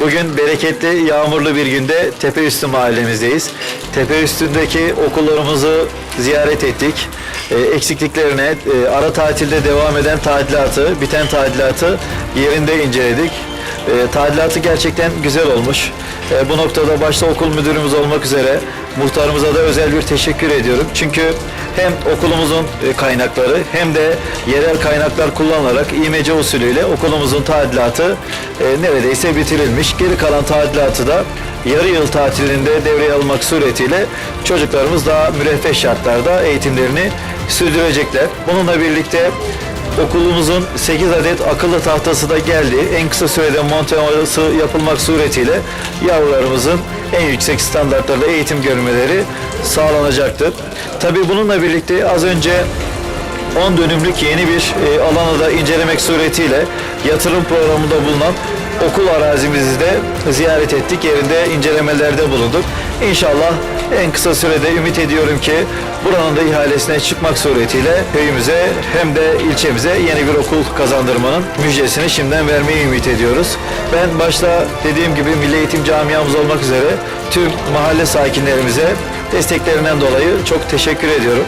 Bugün bereketli, yağmurlu bir günde Tepeüstü mahallemizdeyiz. Tepeüstü'ndeki okullarımızı ziyaret ettik. Ee, eksikliklerine, e, ara tatilde devam eden tadilatı, biten tadilatı yerinde inceledik. E, tadilatı gerçekten güzel olmuş. E, bu noktada başta okul müdürümüz olmak üzere muhtarımıza da özel bir teşekkür ediyorum. Çünkü hem okulumuzun e, kaynakları hem de yerel kaynaklar kullanılarak imece usulüyle okulumuzun tadilatı e, neredeyse bitirilmiş. Geri kalan tadilatı da yarı yıl tatilinde devreye almak suretiyle çocuklarımız daha müreffeh şartlarda eğitimlerini sürdürecekler. Bununla birlikte Okulumuzun 8 adet akıllı tahtası da geldi. En kısa sürede montaması yapılmak suretiyle yavrularımızın en yüksek standartlarda eğitim görmeleri sağlanacaktır. Tabii bununla birlikte az önce 10 dönümlük yeni bir e, alanı da incelemek suretiyle yatırım programında bulunan okul arazimizi de ziyaret ettik. Yerinde incelemelerde bulunduk. İnşallah en kısa sürede ümit ediyorum ki buranın da ihalesine çıkmak suretiyle köyümüze hem de ilçemize yeni bir okul kazandırmanın müjdesini şimdiden vermeyi ümit ediyoruz. Ben başta dediğim gibi Milli Eğitim Camiamız olmak üzere tüm mahalle sakinlerimize desteklerinden dolayı çok teşekkür ediyorum.